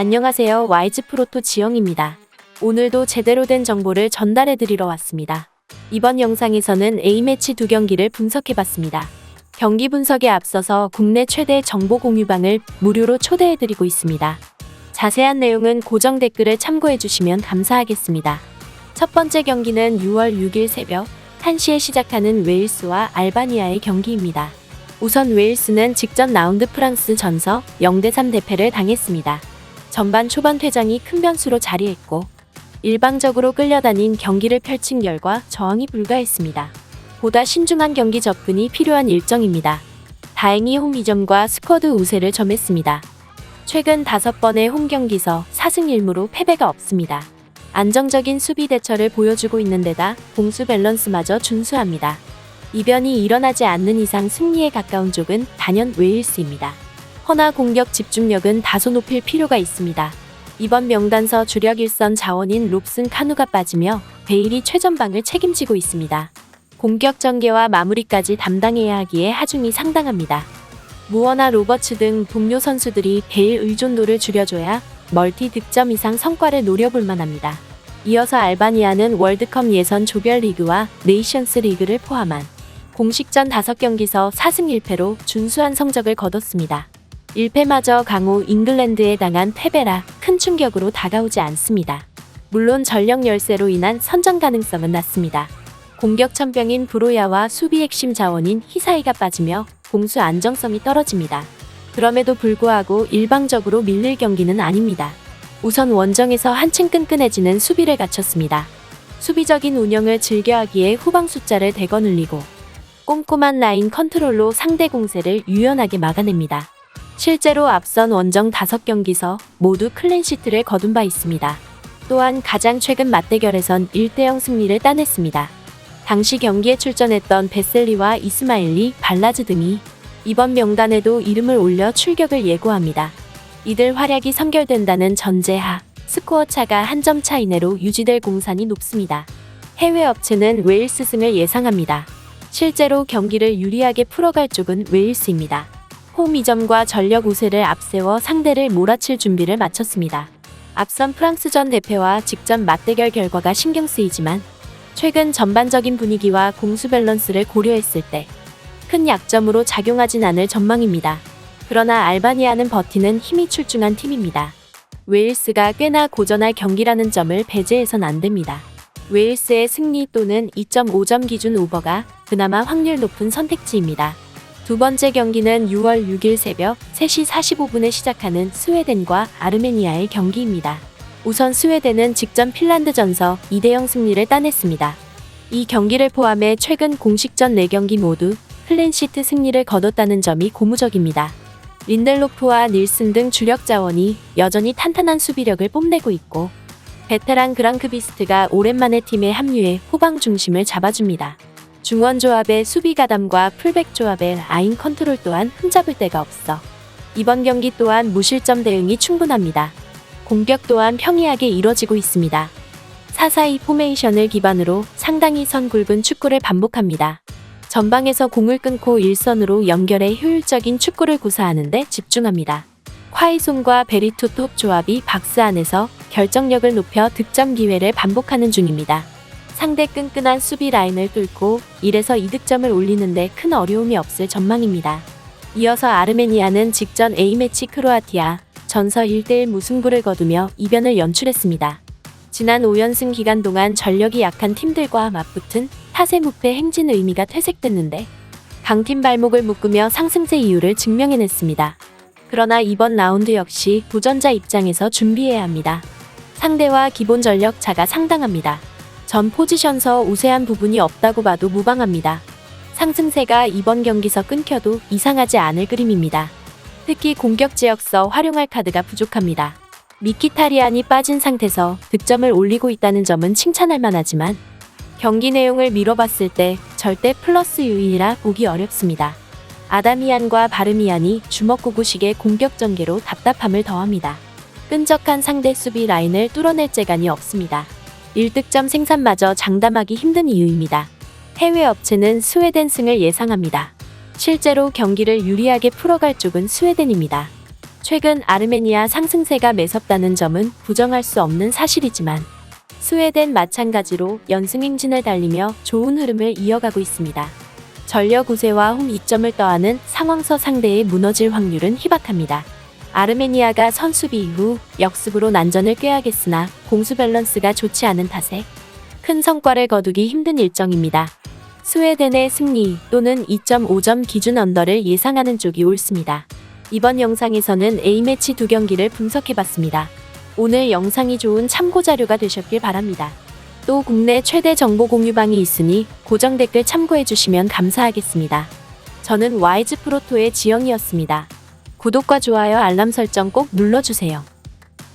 안녕하세요. 와이즈 프로토 지영입니다. 오늘도 제대로 된 정보를 전달해 드리러 왔습니다. 이번 영상에서는 A매치 두 경기를 분석해 봤습니다. 경기 분석에 앞서서 국내 최대 정보 공유방을 무료로 초대해 드리고 있습니다. 자세한 내용은 고정 댓글을 참고해 주시면 감사하겠습니다. 첫 번째 경기는 6월 6일 새벽 1시에 시작하는 웨일스와 알바니아의 경기입니다. 우선 웨일스는 직전 라운드 프랑스 전서 0대3 대패를 당했습니다. 전반 초반 퇴장이 큰 변수로 자리했고 일방적으로 끌려다닌 경기를 펼친 결과 저항이 불가했습니다. 보다 신중한 경기 접근이 필요한 일정입니다. 다행히 홈 2점과 스쿼드 우세를 점했습니다. 최근 5번의 홈 경기서 4승 1무로 패배가 없습니다. 안정적인 수비 대처를 보여주고 있는 데다 공수 밸런스마저 준수합니다. 이변이 일어나지 않는 이상 승리에 가까운 쪽은 단연 웨일스입니다. 허나 공격 집중력은 다소 높일 필요가 있습니다. 이번 명단서 주력 일선 자원인 롭슨 카누가 빠지며 베일이 최전방을 책임지고 있습니다. 공격 전개와 마무리까지 담당해야 하기에 하중이 상당합니다. 무어나 로버츠 등 동료 선수들이 베일 의존도를 줄여줘야 멀티 득점 이상 성과를 노려볼 만합니다. 이어서 알바니아는 월드컵 예선 조별 리그와 네이션스 리그를 포함한 공식전 5경기서 4승 1패로 준수한 성적을 거뒀습니다. 1패마저 강호 잉글랜드에 당한 패배라 큰 충격으로 다가오지 않습니다. 물론 전력 열세로 인한 선전 가능성은 낮습니다. 공격 천병인 브로야와 수비 핵심 자원인 히사이가 빠지며 공수 안정성이 떨어집니다. 그럼에도 불구하고 일방적으로 밀릴 경기는 아닙니다. 우선 원정에서 한층 끈끈해지는 수비를 갖췄습니다. 수비적인 운영을 즐겨하기에 후방 숫자를 대거 늘리고 꼼꼼한 라인 컨트롤로 상대 공세를 유연하게 막아냅니다. 실제로 앞선 원정 5경기서 모두 클랜시트를 거둔 바 있습니다. 또한 가장 최근 맞대결에선 1대0 승리를 따냈습니다. 당시 경기에 출전했던 베셀리와 이스마일리, 발라즈 등이 이번 명단에도 이름을 올려 출격을 예고합니다. 이들 활약이 선결된다는 전제하 스코어 차가 한 점 차 이내로 유지될 공산이 높습니다. 해외 업체는 웨일스 승을 예상합니다. 실제로 경기를 유리하게 풀어갈 쪽은 웨일스입니다. 홈 2점과 전력 우세를 앞세워 상대를 몰아칠 준비를 마쳤습니다. 앞선 프랑스전 대패와 직전 맞대결 결과가 신경 쓰이지만 최근 전반적인 분위기와 공수 밸런스를 고려했을 때 큰 약점으로 작용하진 않을 전망입니다. 그러나 알바니아는 버티는 힘이 출중한 팀입니다. 웨일스가 꽤나 고전할 경기라는 점을 배제해선 안 됩니다. 웨일스의 승리 또는 2.5점 기준 오버가 그나마 확률 높은 선택지입니다. 두 번째 경기는 6월 6일 새벽 3시 45분에 시작하는 스웨덴과 아르메니아의 경기입니다. 우선 스웨덴은 직전 핀란드 전서 2대0 승리를 따냈습니다. 이 경기를 포함해 최근 공식전 4경기 모두 클랜시트 승리를 거뒀다는 점이 고무적입니다. 린델로프와 닐슨 등 주력 자원이 여전히 탄탄한 수비력을 뽐내고 있고 베테랑 그랑크비스트가 오랜만에 팀에 합류해 후방 중심을 잡아줍니다. 중원 조합의 수비 가담과 풀백 조합의 아인 컨트롤 또한 흠잡을 데가 없어 이번 경기 또한 무실점 대응이 충분합니다. 공격 또한 평이하게 이뤄지고 있습니다. 442 포메이션을 기반으로 상당히 선 굵은 축구를 반복합니다. 전방에서 공을 끊고 일선으로 연결해 효율적인 축구를 구사하는데 집중합니다. 콰이손과 베리투톱 조합이 박스 안에서 결정력을 높여 득점 기회를 반복하는 중입니다. 상대 끈끈한 수비 라인을 뚫고 1에서 2득점을 올리는데 큰 어려움이 없을 전망입니다. 이어서 아르메니아는 직전 A매치 크로아티아 전서 1대1 무승부를 거두며 이변을 연출했습니다. 지난 5연승 기간 동안 전력이 약한 팀들과 맞붙은 타세 무패 행진 의미가 퇴색됐는데 강팀 발목을 묶으며 상승세 이유를 증명해냈습니다. 그러나 이번 라운드 역시 도전자 입장에서 준비해야 합니다. 상대와 기본 전력 차가 상당합니다. 전 포지션서 우세한 부분이 없다고 봐도 무방합니다. 상승세가 이번 경기서 끊겨도 이상하지 않을 그림입니다. 특히 공격 지역서 활용할 카드가 부족합니다. 미키타리안이 빠진 상태서 득점을 올리고 있다는 점은 칭찬할 만하지만 경기 내용을 미뤄봤을 때 절대 플러스 유인이라 보기 어렵습니다. 아다미안과 바르미안이 주먹구구식의 공격 전개로 답답함을 더합니다. 끈적한 상대 수비 라인을 뚫어낼 재간이 없습니다. 1득점 생산마저 장담하기 힘든 이유입니다. 해외 업체는 스웨덴 승을 예상합니다. 실제로 경기를 유리하게 풀어갈 쪽은 스웨덴입니다. 최근 아르메니아 상승세가 매섭다는 점은 부정할 수 없는 사실이지만 스웨덴 마찬가지로 연승 행진을 달리며 좋은 흐름을 이어가고 있습니다. 전력 우세와 홈 이점을 떠안은 상황서 상대에 무너질 확률은 희박합니다. 아르메니아가 선수비 이후 역습으로 난전을 꾀하겠으나 공수 밸런스가 좋지 않은 탓에 큰 성과를 거두기 힘든 일정입니다. 스웨덴의 승리 또는 2.5점 기준 언더를 예상하는 쪽이 옳습니다. 이번 영상에서는 A매치 두 경기를 분석해봤습니다. 오늘 영상이 좋은 참고 자료가 되셨길 바랍니다. 또 국내 최대 정보 공유방이 있으니 고정 댓글 참고해주시면 감사하겠습니다. 저는 와이즈 프로토의 지영이었습니다. 구독과 좋아요 알람 설정 꼭 눌러주세요.